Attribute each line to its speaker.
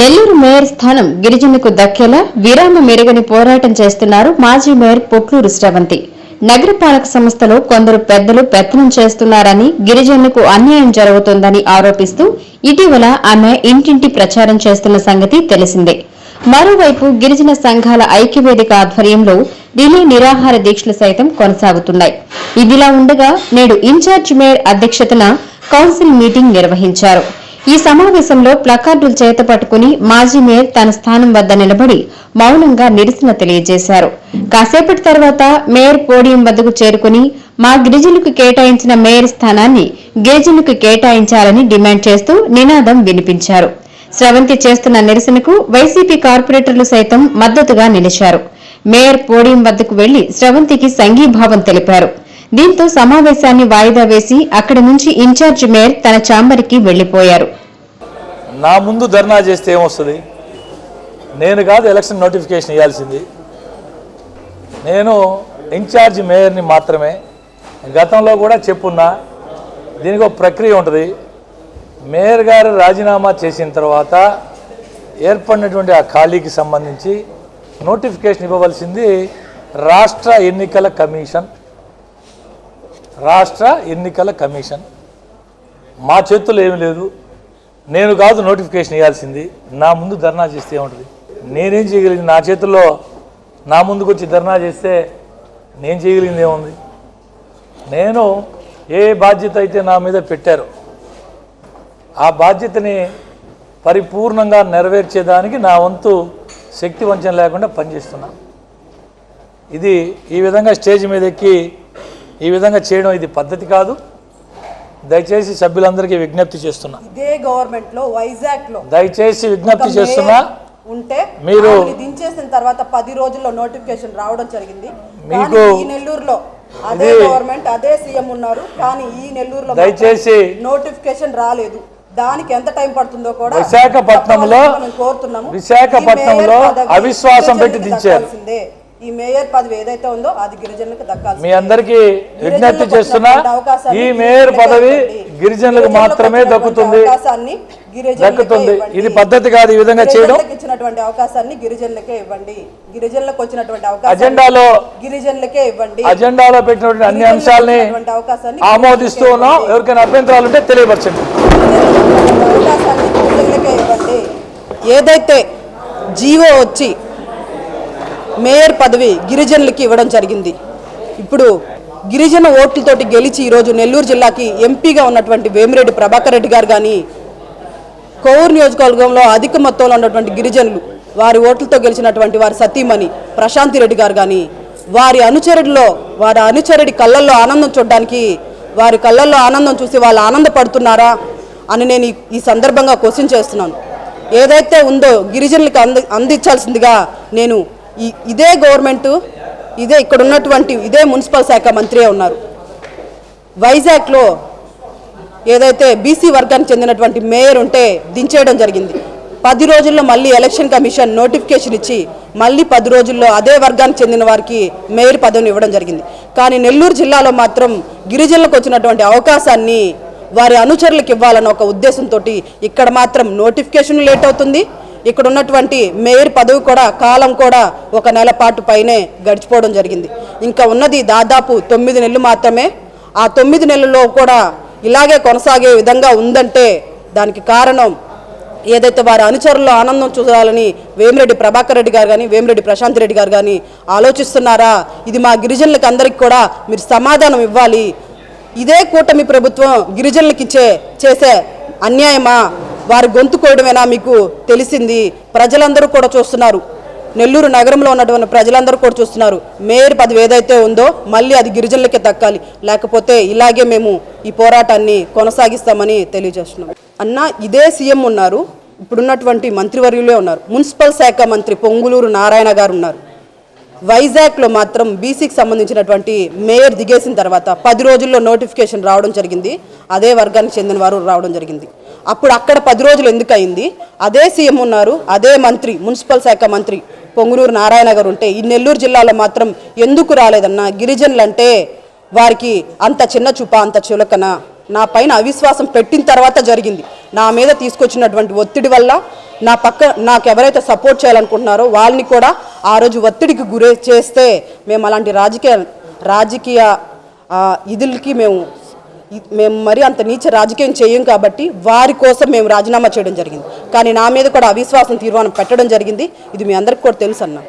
Speaker 1: Nellore mayor స్థానం గిరిజనుకు దక్కేలా విరామ మెరుగని పోరాటం చేస్తున్నారు మాజీ మేయర్ పొట్లూరు శ్రవంతి నగరపాలక సంస్థలో కొందరు పెద్దలు పెత్తనం చేస్తున్నారని గిరిజనులకు అన్యాయం జరుగుతోందని ఆరోపిస్తూ ఇటీవల ఆమె ఇంటింటి ప్రచారం చేస్తున్న సంగతి తెలిసిందే. మరోవైపు గిరిజన సంఘాల ఐక్యవేదిక ఆధ్వర్యంలో రిలే నిరాహార దీక్షలు సైతం కొనసాగుతున్నాయి. ఇదిలా ఉండగా నేడు ఇన్ఛార్జ్ మేయర్ అధ్యక్షతన కౌన్సిల్ మీటింగ్ నిర్వహించారు. ఈ సమావేశంలో ప్లకార్డులు చేతపట్టుకుని మాజీ మేయర్ తన స్థానం వద్ద నిలబడి మౌనంగా నిరసన తెలియజేశారు. కాసేపటి తర్వాత మేయర్ పోడియం వద్దకు చేరుకుని మా గిరిజనులకు కేటాయించిన మేయర్ స్థానాన్ని గిరిజనులకు కేటాయించాలని డిమాండ్ చేస్తూ నినాదం వినిపించారు. స్రవంతి చేస్తున్న నిరసనకు వైసీపీ కార్పొరేటర్లు సైతం మద్దతుగా నిలిచారు. మేయర్ పోడియం వద్దకు వెళ్ళి స్రవంతికి సంఘీభావం తెలిపారు. దీంతో సమావేశాన్ని వాయిదా వేసి అక్కడి నుంచి ఇన్ఛార్జ్ మేయర్ తన ఛాంబర్కి వెళ్ళిపోయారు
Speaker 2: నా ముందు ధర్నా చేస్తే ఏమొస్తుంది? నేను కాదు ఎలక్షన్ నోటిఫికేషన్ ఇవ్వాల్సింది నేను ఇన్ఛార్జ్ మేయర్ని మాత్రమే గతంలో కూడా చెప్పున్నా దీనికి ఒక ప్రక్రియ ఉంటుంది. మేయర్ గారు రాజీనామా చేసిన తర్వాత ఏర్పడినటువంటి ఆ ఖాళీకి సంబంధించి నోటిఫికేషన్ ఇవ్వవలసింది రాష్ట్ర ఎన్నికల కమిషన్ రాష్ట్ర ఎన్నికల కమిషన్. మా చేతుల్లో ఏమీ లేదు. నేను కాదు నోటిఫికేషన్ ఇవ్వాల్సింది నా ముందు ధర్నా చేస్తే ఏముంటుంది? నేనేం చేయగలిగింది? నా చేతుల్లో నా ముందుకు వచ్చి ధర్నా చేస్తే నేను చేయగలిగింది ఏముంది? నేను ఏ బాధ్యత అయితే నా మీద పెట్టారో ఆ బాధ్యతని పరిపూర్ణంగా నెరవేర్చేదానికి నా వంతు శక్తి వంచన లేకుండా పనిచేస్తున్నా. ఇది ఈ విధంగా స్టేజ్ మీద ఎక్కి ఈ విధంగా చేయడం ఇది పద్ధతి కాదు. దయచేసి సభ్యులందరికీ విజ్ఞప్తి చేస్తున్నా.
Speaker 3: ఇదే గవర్నమెంట్లో వైజాగ్లో
Speaker 2: దయచేసి విజ్ఞప్తి చేస్తున్నా.
Speaker 3: ఉంటే
Speaker 2: మీరు-
Speaker 3: దించేసిన తర్వాత పది రోజుల్లో నోటిఫికేషన్ రావడం జరిగింది.
Speaker 2: మీకు
Speaker 3: ఈ నెల్లూరులో అదే గవర్నమెంట్ అదే సీఎం ఉన్నారు. కానీ ఈ నెల్లూరులో
Speaker 2: దయచేసి
Speaker 3: నోటిఫికేషన్ రాలేదు. దానికి ఎంత టైం పడుతుందో కూడా
Speaker 2: విశాఖపట్నంలో-
Speaker 3: కోరుతున్నాము.
Speaker 2: విశాఖపట్నంలో అవిశ్వాసం పెట్టి దించారు.
Speaker 3: ఈ మేయర్ పదవి ఏదైతే ఉందో అది గిరిజనులకు దక్కాల్సిందే.
Speaker 2: మీ అందరికీ విజ్ఞప్తి చేస్తున్నా ఈ మేయర్ పదవి. గిరిజనులకు మాత్రమే దక్కుతుంది.
Speaker 3: అవకాశాన్ని
Speaker 2: దక్కుతుంది. ఇది పద్ధతి కాదు ఈ విధంగా చేయడం.
Speaker 3: ఇచ్చినటువంటి అవకాశాన్ని గిరిజనులకే ఇవ్వండి. గిరిజనులకు వచ్చినటువంటి అవకాశం
Speaker 2: అజెండాలో
Speaker 3: గిరిజనులకే ఇవ్వండి.
Speaker 2: అజెండాలో పెట్టినటువంటి అన్ని అంశాలని ఆమోదిస్తూ ఉన్నాం. ఎవరికైనా అభ్యంతరాలు ఉంటే తెలియపరచండి.
Speaker 3: అవకాశాన్ని గిరిజనులకే ఇవ్వండి. ఏదైతే జీవో వచ్చి మేయర్ పదవి గిరిజనులకి ఇవ్వడం జరిగింది. ఇప్పుడు గిరిజన ఓట్లతోటి గెలిచి ఈరోజు నెల్లూరు జిల్లాకి ఎంపీగా ఉన్నటువంటి వేమిరెడ్డి ప్రభాకర్ రెడ్డి గారు కానీ కోవూరు నియోజకవర్గంలో అధిక మొత్తంలో ఉన్నటువంటి గిరిజనులు వారి ఓట్లతో గెలిచినటువంటి వారి సతీమణి ప్రశాంతి రెడ్డి గారు కానీ వారి అనుచరుడిలో వారి అనుచరుడి కళ్ళల్లో ఆనందం చూడడానికి వారి కళ్ళల్లో ఆనందం చూసి వాళ్ళు ఆనందపడుతున్నారా అని నేను ఈ- ఈ సందర్భంగా క్వశ్చన్ చేస్తున్నాను. ఏదైతే ఉందో గిరిజనులకు అంది అందించాల్సిందిగా నేను ఈ ఇదే గవర్నమెంట్ ఇదే ఇక్కడ ఉన్నటువంటి ఇదే మున్సిపల్ శాఖ మంత్రియే ఉన్నారు. వైజాగ్లో ఏదైతే బీసీ వర్గానికి చెందినటువంటి మేయర్ ఉంటే దించేయడం జరిగింది. పది రోజుల్లో మళ్ళీ ఎలక్షన్ కమిషన్ నోటిఫికేషన్ ఇచ్చి మళ్ళీ పది రోజుల్లో అదే వర్గానికి చెందిన వారికి మేయర్ పదవిని ఇవ్వడం జరిగింది. కానీ నెల్లూరు జిల్లాలో మాత్రం గిరిజనులకు వచ్చినటువంటి అవకాశాన్ని వారి అనుచరులకు ఇవ్వాలన్న ఒక ఉద్దేశంతో ఇక్కడ మాత్రం నోటిఫికేషన్ లేట్ అవుతుంది. ఇక్కడ ఉన్నటువంటి మేయర్ పదవి కూడా కాలం కూడా ఒక నెల పాటు పైనే గడిచిపోవడం జరిగింది. ఇంకా ఉన్నది దాదాపు తొమ్మిది నెలలు మాత్రమే. ఆ తొమ్మిది నెలల్లో కూడా ఇలాగే కొనసాగే విధంగా ఉందంటే దానికి కారణం ఏదైతే వారి అనుచరుల్లో ఆనందం చూడాలని వేమిరెడ్డి ప్రభాకర్ రెడ్డి గారు కానీ వేమిరెడ్డి ప్రశాంత్ రెడ్డి గారు కానీ ఆలోచిస్తున్నారా? ఇది మా గిరిజనులకు అందరికి కూడా మీరు సమాధానం ఇవ్వాలి. ఇదే కూటమి ప్రభుత్వం గిరిజనులకిచ్చే చేసే అన్యాయమా? వారి గొంతు కోయడమేనా మీకు తెలిసింది? ప్రజలందరూ కూడా చూస్తున్నారు. నెల్లూరు నగరంలో ఉన్నటువంటి ప్రజలందరూ కూడా చూస్తున్నారు. మేయర్ పదవి ఏదైతే ఉందో మళ్ళీ అది గిరిజనులకే దక్కాలి. లేకపోతే ఇలాగే మేము ఈ పోరాటాన్ని కొనసాగిస్తామని తెలియజేస్తున్నాం. అన్న ఇదే సీఎం ఉన్నారు. ఇప్పుడున్నటువంటి మంత్రివర్యులే ఉన్నారు. మున్సిపల్ శాఖ మంత్రి పొంగులూరు నారాయణ గారు ఉన్నారు. వైజాగ్లో మాత్రం బీసీకి సంబంధించినటువంటి మేయర్ దిగేసిన తర్వాత పది రోజుల్లో నోటిఫికేషన్ రావడం జరిగింది. అదే వర్గానికి చెందిన వారు రావడం జరిగింది. అప్పుడు అక్కడ పది రోజులు ఎందుకు అయింది అదే సీఎం ఉన్నారు అదే మంత్రి మున్సిపల్ శాఖ మంత్రి పొంగునూరు నారాయణ గారు ఉంటే ఈ నెల్లూరు జిల్లాలో మాత్రం ఎందుకు రాలేదన్న? గిరిజనులు అంటే వారికి అంత చిన్న చూప అంత చులకన. నా పైన అవిశ్వాసం పెట్టిన తర్వాత జరిగింది. నా మీద తీసుకొచ్చినటువంటి ఒత్తిడి వల్ల నా పక్క నాకు ఎవరైతే సపోర్ట్ చేయాలనుకుంటున్నారో వాళ్ళని కూడా ఆ రోజు ఒత్తిడికి గురి చేస్తే మేము అలాంటి రాజకీయ రాజకీయ ఇదులకి మేము మేము మరి అంత నీచ రాజకీయం చేయం కాబట్టి వారి కోసం మేము రాజీనామా చేయడం జరిగింది. కానీ నా మీద కూడా అవిశ్వాసం తీర్మానం పెట్టడం జరిగింది. ఇది మీ అందరికి కూడా తెలుసు అన్నా.